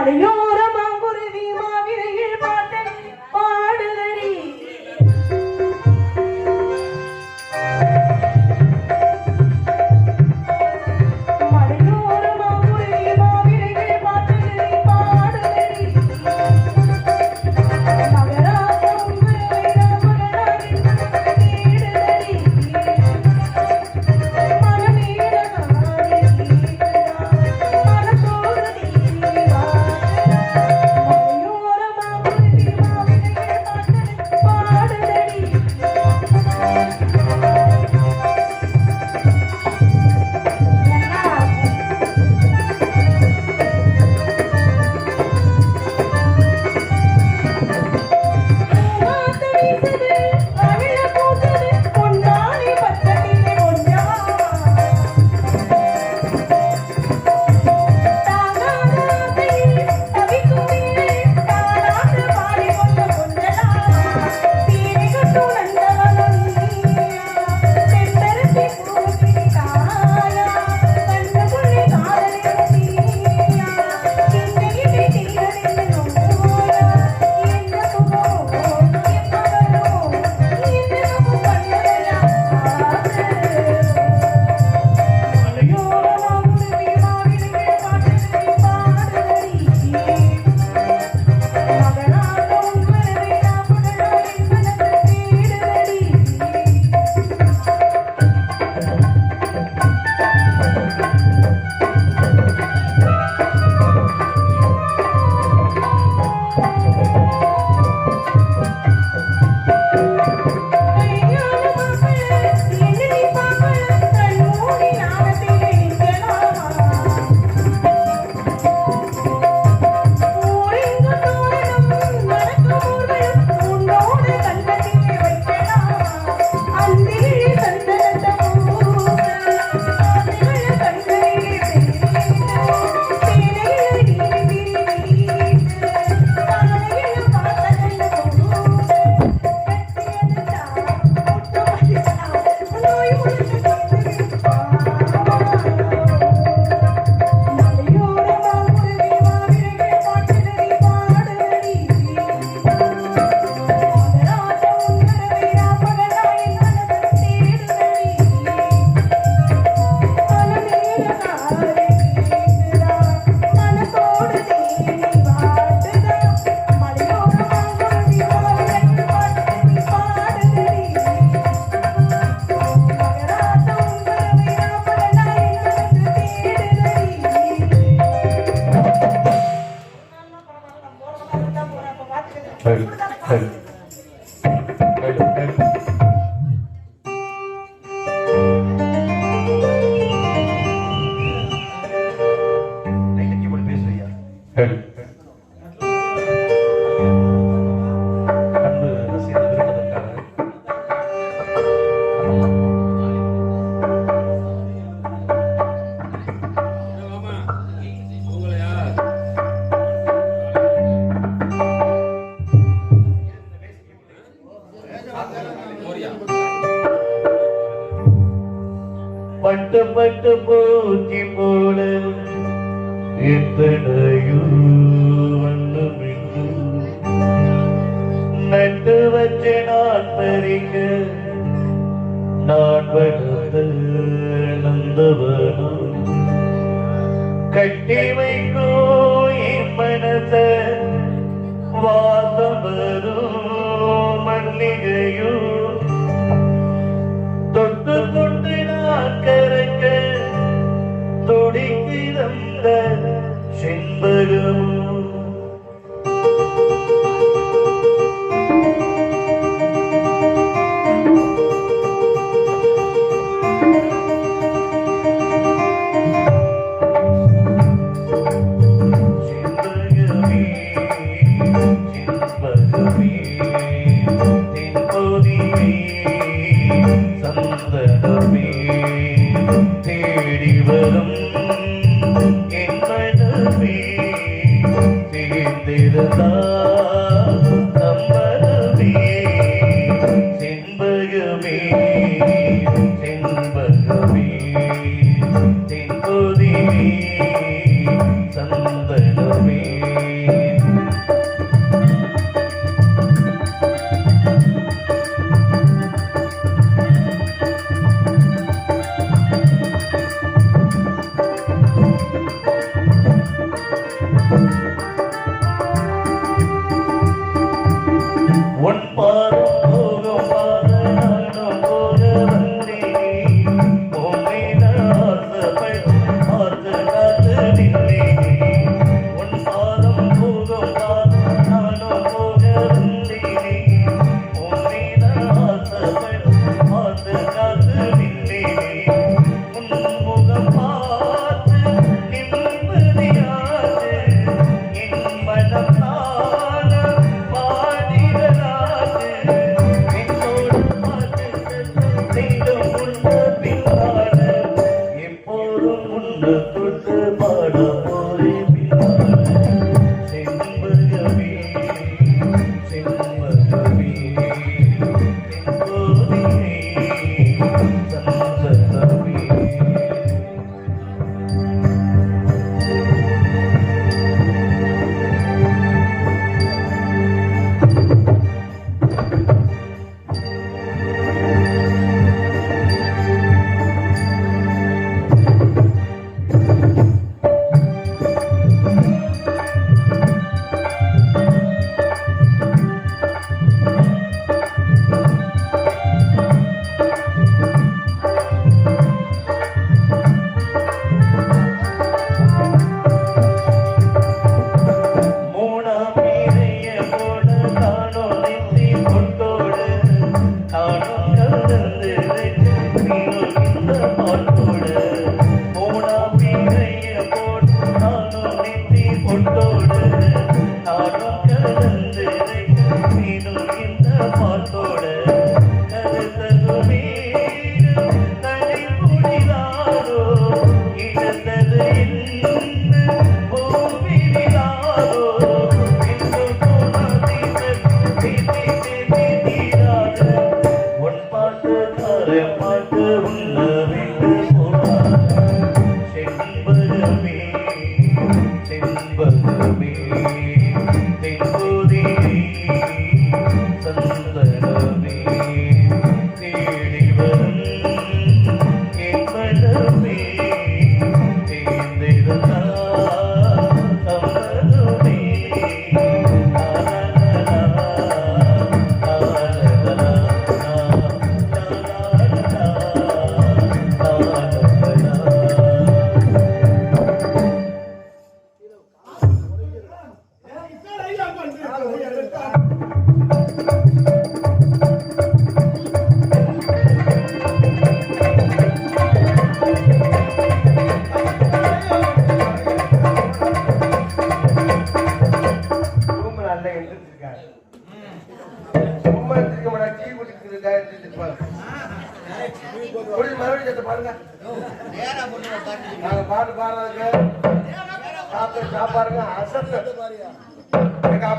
everybody knows. நான்வனத்தில் நந்தவனம். கட்டி வைக்கோ மனத்தை வாசம் வரும் மல்லிகையோ தொட்டு கொண்டு நான் கரைக்க துடிக்கிறந்த செண்பகமும்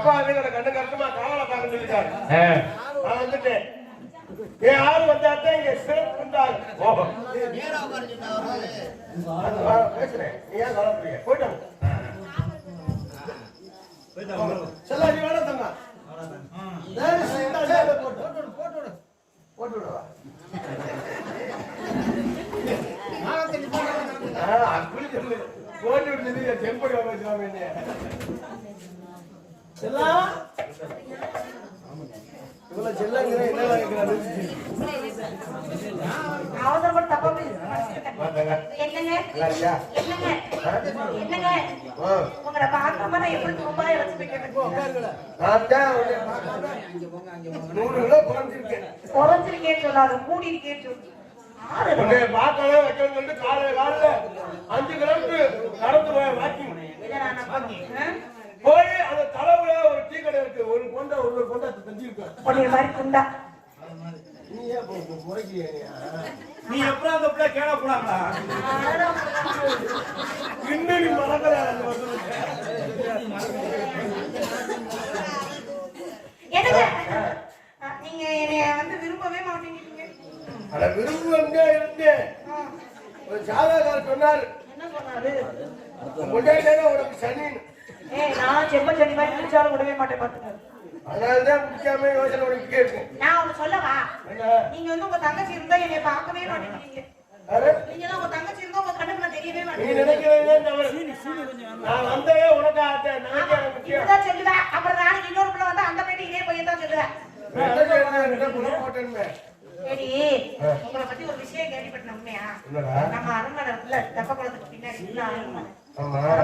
அப்பா வந்து எனக்கு கண்ணு கருத்துமா காவலை பார்க்க சொல்லிட்டாரு. நான் வந்துட்டேன். என் ஆள் வந்தாத்தான் இங்க சிறப்பு வா- பேசுறேன். ஏன் கவலைப்படுறீங்க? போயிட்டு வாங்க. செல்லா, நீ வேணா தங்க. போட்டு. விடவா? விடுறது, செம்படி வச்சுக்காம. செல்லா? இவ்வளவு செல்லங்கிற என்ன வாங்கிக்கிறாரு? அவசரப்பட்டு தப்பா பேசி- வாங்க. என்னங்க? நல்லா இருக்கியா? என்னங்க? என்னங்க? ஆ. உங்களை பார்க்காம நான் எப்படி துரும்பாய வச்சு போய்க்கிறேன் நான் தான் உன்னை பார்க்காம. நூறு கிலோ குறைஞ்சிருக்கேன். குறைஞ்சிருக்கேன்னு சொல்லாத கூடி இருக்கேன்னு சொல்லு ஆறு உன்னை பார்க்கவே வைக்கணும்னு சொல்லிட்டு காலையில காலையில அஞ்சு கிலோமீட்டர் நடந்து போய் வாக்கிங். போய் அந்த தலைவுல ஒரு டீ கடை இருக்கு. ஒரு கொண்டை ஒரு கொண்டை இருக்கு உன்னைய மாதிரி குண்டா. நீ ஏன் முறைக்கிறியா நீ? எப்படா அந்த பிள்ளை கேட போடாங்களா இன்னும் நீ மறக்கல அந்த ஆ, நீங்க என்னைய வந்து விரும்பவே மாட்டேங்கிறீங்க. அட விரும்புவங்க இருந்தேன் ஒரு சாதாரண சொன்னார். என்ன சொன்னாரு? முன்னாடியே உனக்கு சனின்னு ஏய் நான் செம்ம செடி மாதிரி பிடிச்சாலும் விடவே மாட்டேன் பாத்துங்க அதனால தான் பிடிக்காம யோசனை உனக்கு கேட்கும் நான் ஒண்ணு சொல்லவா? என்ன? நீங்க வந்து உங்க தங்கச்சி இருந்தா என்னைய பார்க்கவே மாட்டேங்கிறீங்க. நீங்க தான் உங்க தங்கச்சி இருந்தா உங்க கண்ணுக்கு நான் தெரியவே நீ மாட்டேன் நினைக்கிறதே தவறு நான் உனக்கு சொல்லுவேன் அப்புறம் நாளைக்கு இன்னொரு பிள்ளை வந்து அந்த பையன் இதே பையன் தான் சொல்லுவேன் என்ன? என்ன சரி உங்களை பத்தி ஒரு விஷயம் கேள்விப்பட்டேன் உண்மையா? என்னடா? நம்ம அரண்மனை இருக்குல்ல தெப்ப குளத்துக்கு பின்னாடி அரண்மனை அரை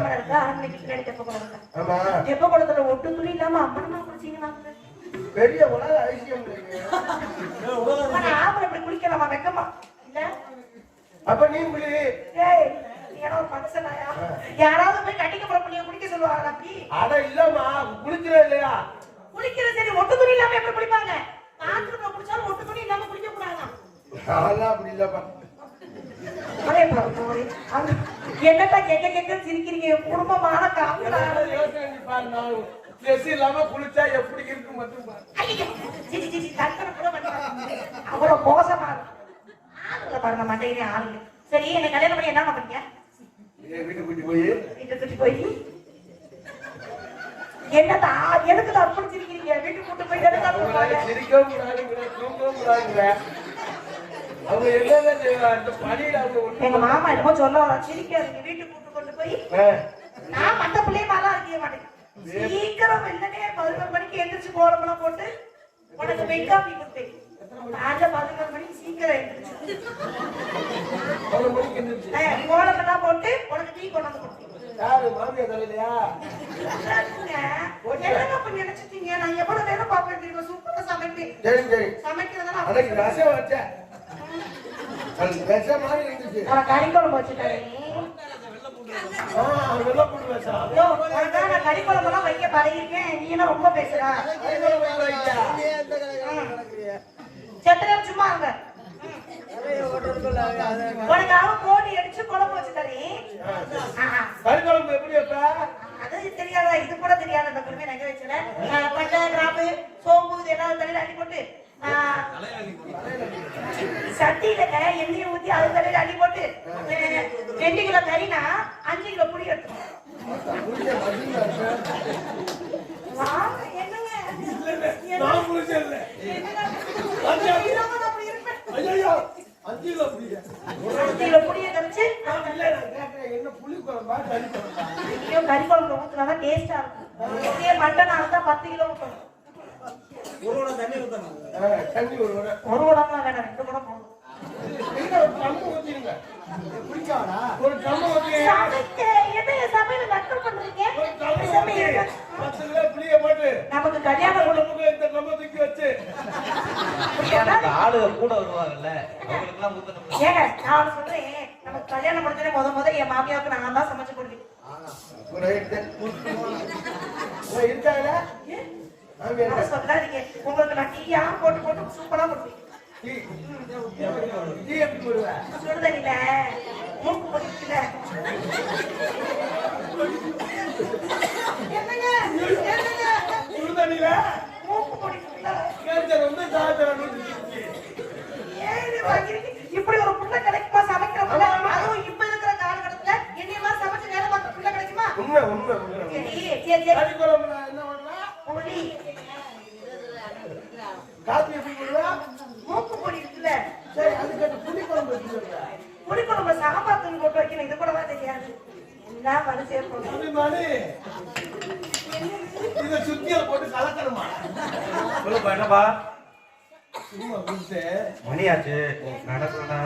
மணிக்கு பின்னாடி தெப்ப குளத்துல ஆமா. தெப்ப குளத்துல ஒட்டு துணி இல்லாம அம்மனமா குளிச்சீங்கன்னா பெரிய உலக. ஆனா ஆம்பளை இப்படி குளிக்கலாமா? வெக்கமா? இல்ல? அப்ப நீ குளி. ஏய் யாராவது போய் கட்டிக்க போற புள்ளைய குளிக்க சொல்லுவாங்க அப்படி அட இல்லம்மா குளிக்கிற இல்லையா? குளிக்கிறது சரி ஒட்டு துணி இல்லாம எப்படி குளிப்பாங்க? பாத்ரூம்ல குளிச்சாலும் ஒட்டு துணி இல்லாம குளிக்க கூடாதா? அதெல்லாம் அப்படி இல்லப்பா ஒரே பாரு என்னட்டா கேட்க கேட்க சிரிக்கிறீங்க? குடும்பமான நான் dress இல்லாம குளிச்சா எப்படி இருக்கும் மட்டும். அவ்வளவு மோசமா இருக்கு. ஆளுங்களை பாருங்க மண்டையிலே ஆளுங்க சரி என்னை கல்யாணம் பண்ணி என்ன பண்ணீங்க வீட்டுக்கு கூட்டி போய். வீட்டை சுற்றி போய்? என்னதா எதுக்கு அர்ப்பணிச்சிருக்கீங்க வீட்டுக்கு கூட்டு போய் எதுக்கு சிரிக்கவும் தூங்கவும் அவங்க என்னதான் செய்வாங்க? அந்த பணியில அவங்க எங்க ஒண்ணு மாமா என்னமோ சொல்ல வர சிரிக்காதீங்க வீட்டுக்கு கூட்டு கொண்டு போய் நான் மத்த பிள்ளைய மாதிரிலாம் இருக்க மாட்டேன். சீக்கிரம் வெள்ளனே பதினோரு மணிக்கு எந்திரிச்சு கோலமெல்லாம் போட்டு உனக்கு காஃபி கொடுத்தேன் காலைல பதினோரு மணிக்கு சீக்கிரம் எந்திரிச்சு. கோலமெல்லாம் போட்டு உனக்கு டீ கொண்டு வந்து கொடுத்தேன் யாரு? மாமியார் தலையிலையா? நினைச்சிட்டீங்க? நான் எவ்வளவு நேரம் பாப்பேன் சூப்பரா சரி சமைக்கிறதெல்லாம் ரசம் வச்சேன். அவன் கறிக்குழம்பு நான் கறிக்குழம்பெல்லாம் வைக்க பழகிருக்கேன் நீ என்ன ரொம்ப பேசுற? நேரம் சும்மா இருங்க. உனக்காக கோழி அடிச்சு குழம்பு வச்சுட்டாரு கறி குழம்பு எப்படி வைப்ப? அது தெரியாதா? இது கூட தெரியாத? அந்த குழம்பு நகை வச்சுல. பட்டை கிராம்பு சோம்பு இது எல்லாம் தலையில போட்டு ஆ, சட்டியில எண்ணெய் ஊத்தி அது தலையில அள்ளி போட்டு அஹ், ரெண்டு கிலோ கறினா அஞ்சு கிலோ புளி எடுத்து வாங்க, என்னங்க? நான் புளிச்சேன் இல்ல. என்னங்க? அஞ்சு இல்லாம நான் அப்படி இருப்பேன். ஐயையோ, அஞ்சு கிலோ புளியா? அஞ்சு கிலோ புளியை கரைச்சு நான் இல்ல, நான் கேட்டேன், என்ன புளி குழம்பா, கறி குழம்பா? ஐயோ கறி குழம்புல ஊத்துனாதான் டேஸ்டா இருக்கும் இதே மட்டன் அறுத்தா பத்து கிலோ ஊத்தணும் ஒருவன தண்ணி ஊத்தணும் ஆ, தண்ணி ஒரு வடை. ஒரு குடம்லாம் வேணாம் ரெண்டு குடம் போதும் இல்ல, ஒரு டம்ளர் ஊத்திருங்க. ஒரு டம்ளர் ஊத்தி, சமைக்க என்னங்க சமையல் நக்கல் பண்றீங்க ஒரு டம்ளர் சமையல் ஊத்தி, பத்து கிலோ புளியை போட்டு, நமக்கு கல்யாணம் கொடு- குழம்புக்கு இந்த டம்ளர் தூக்கி வச்சு, கல்யாணத்துக்கு ஆளுக கூட வருவாங்கல்ல அவங்களுக்குலாம் ஊத்தணும் ஏங்க நான் ஒண்ணு சொல்றேன் முடிஞ்சதே முத முத என் மாமியாவுக்கு நான் தான் சமைச்சு அதை சொல்லாதீங்க உங்களுக்கு நான் டீயா போட்டு போட்டு சூப்பரா கொடுப்பேன்? சுடுதண்ணில மூக்கு பொடிச்சுல என்னங்க என்னங்க சுடு தண்ணியில மூக்கு வாங்கிருக்கீங்க? இப்படி ஒரு புள்ள கிடைக்குமா சமைக்கிற புள்ள அதுவும் இப்ப இருக்கிற காலகட்டத்துல என்னையெல்லாம் சமைச்சு வேலை பார்க்க புள்ள கிடைக்குமா உண்மை உண்மை உண்மை சரி சரி சரி கறி குழம்புல என்ன பண்ணலாம் புளி காப்பி எப்படி போடுவா? மூக்கு பொடி இருக்குல்ல. சரி அதுக்கு புளி குழம்பு எப்படி சொல்ற புளி குழம்புல சாம்பார் தூள் போட்டு வைக்கணும். இது கூட தான் தெரியாது. என்ன அபிமானி இத சுத்தியில போட்டு கலக்கணுமா? சொல்லுப்பா என்னப்பா? சும்மா மணியாச்சு. நடக்கணும்னா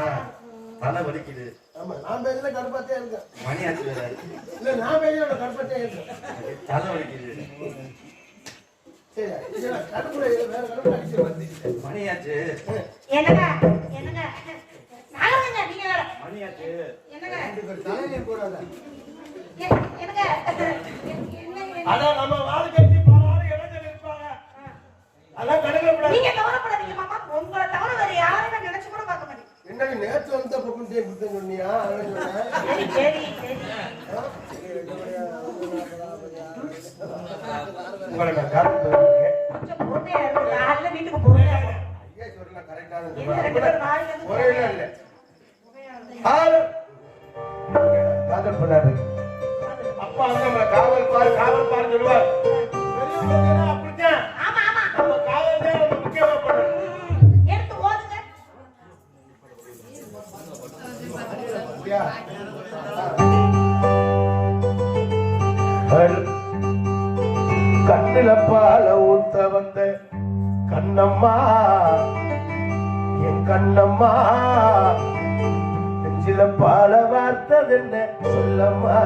தலை வலிக்குது. ஆமா நான் பேசல கடுப்பாத்தே இருக்கேன் மணியாச்சு வேற. இல்ல நான் பேசல கடுப்பாத்தே இருக்கேன் தலை வலிக்குது. சரி கடுப்புல வேற கடுப்புல அடிச்சு வந்து மணியாச்சு. என்னங்க என்னங்க? நானுங்க நீங்க வேற. மணியாச்சு. என்னங்க? தலையில போடாத. எ- என்னங்க? என்னங்க அதான் நம்ம வாழை கட்டி இளைஞர் இருப்பாங்க அதான் கடுக்கப்படாது. நீங்க கவலைப்படாதீங்க மாமா. உங்களை தவிர வேற பார்க்க என்னடி நேத்து வந்த பக்கம் டீ கொடுத்தேன் சொன்னியா? அதான் சொன்னேன். சரி சரி சரி உங்களை நான் காலைல வீட்டுக்கு பொறுமையா போ. ஐயா கண்ணம்மா என் கண்ணம்மா நெஞ்சில பால வார்த்தது என்ன சொல்லம்மா?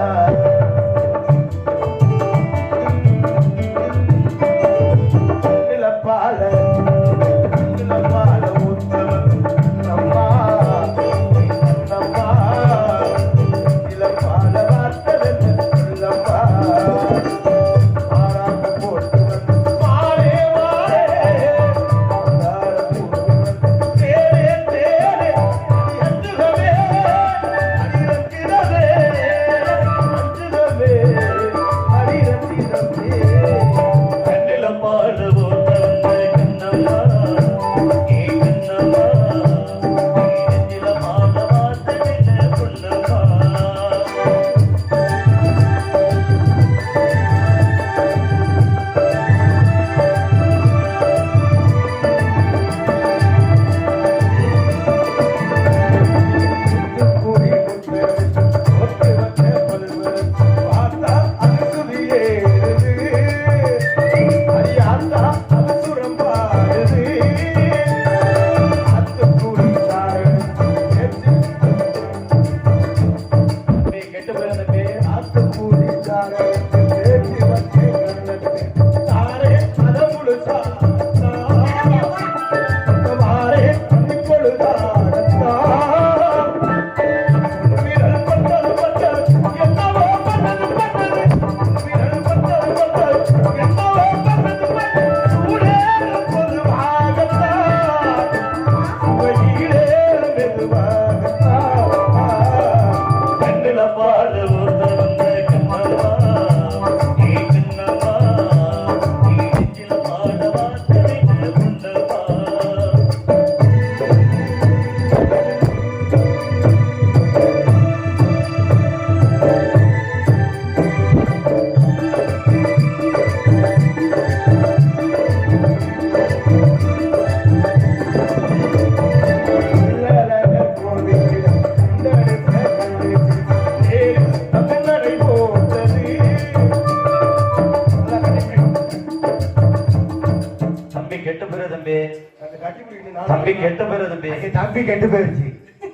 பேரு தம்பி. தம்பி கெட்டு போயிருச்சு.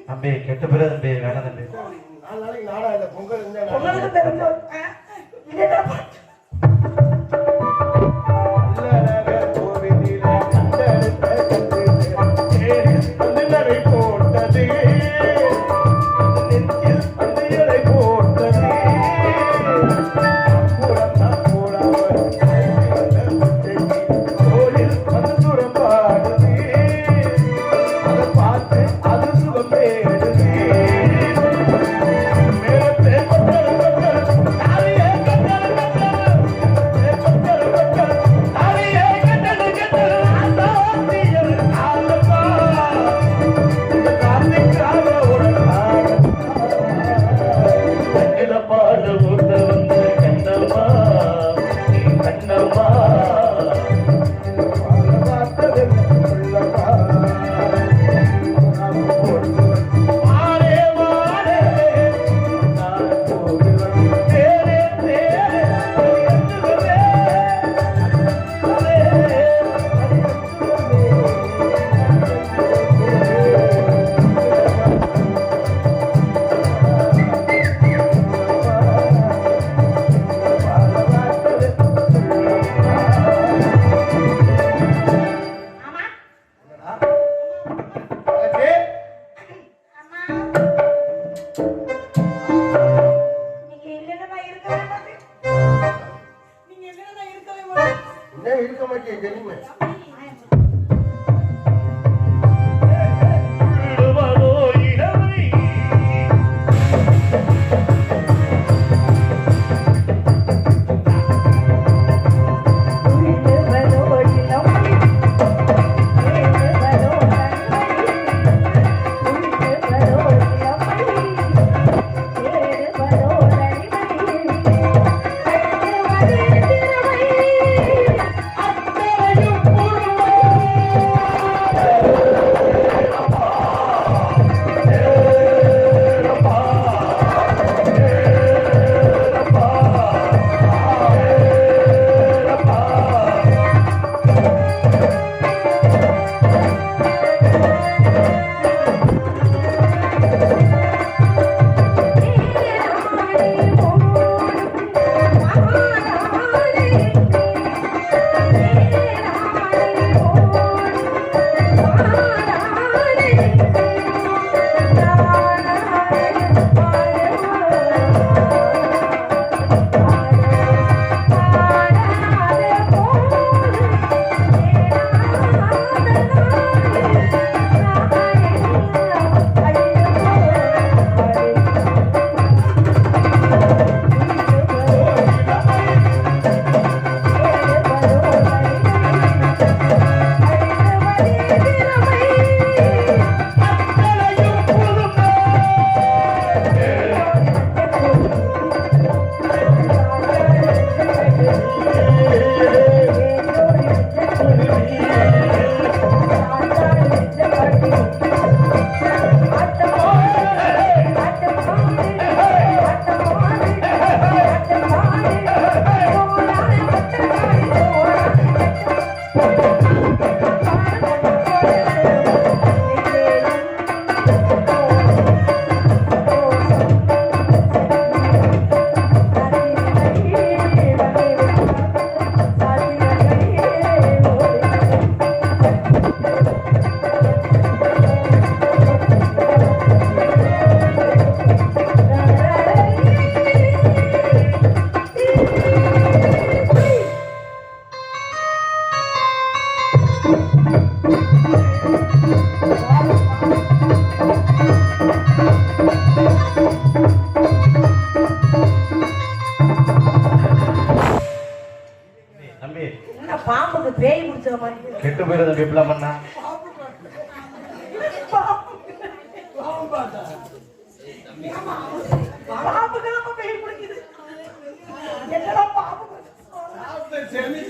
தம்பி கெட்டு பேரு தம்பி வேணாம் தம்பி. நாளைக்கு நாடா இல்ல பொங்கல் பொங்கலுக்கு தெரிஞ்சு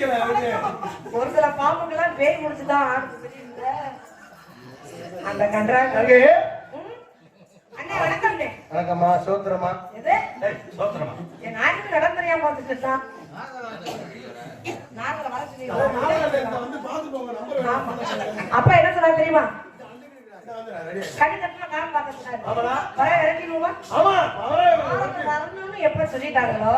ஒரு சில பாம்புக்கெல்லாம் பேய் முடிச்சுதான்? அந்த அங்கே. அண்ணே வணக்கம். வணக்கம்மா சோத்திரமா எது? சோத்திரமா என் நாட்டுக்கு இடம் தெரியாம பார்த்துட்டு நாங்கள வர வந்து பாத்து போங்க நம்பர் அப்பா என்ன சொன்னா தெரியுமா? ரெடி கண்ணு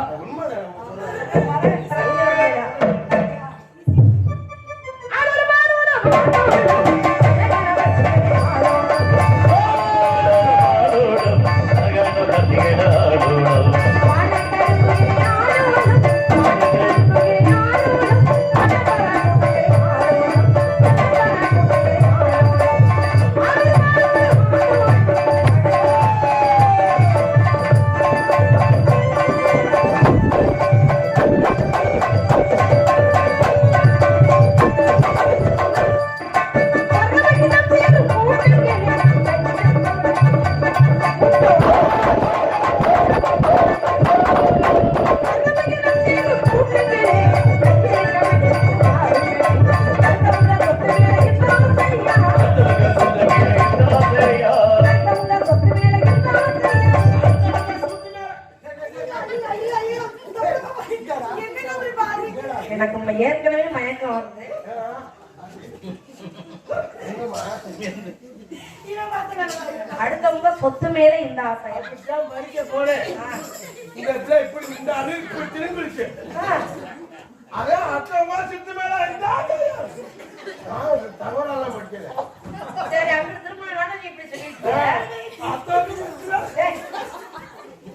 அடுத்தவங்க சொத்து மேல இந்த ஆசை. இந்த பிள்ளை இப்படி இந்த இப்படி திரும்பிடுச்சு. அதான் அத்தமா சித்து மேல இருந்தாங்க நான் தகவலாம் படிக்கல. சரி அங்க திரும்ப நீ இப்படி சொல்லிட்டு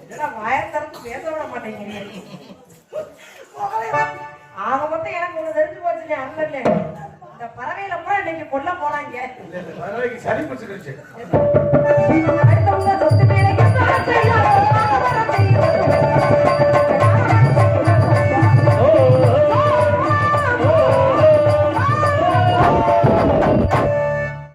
என்னடா வாயை திறந்து பேச விட மாட்டேங்கிறீங்க? ஆக மொத்தம் எனக்கு ஒண்ணு தெரிஞ்சு போச்சு அண்ணன்ல. இந்த பறவையில கூட இன்னைக்கு கொல்ல போலாங்க பறவைக்கு சளி பிடிச்சிருச்சு சொத்து மேலே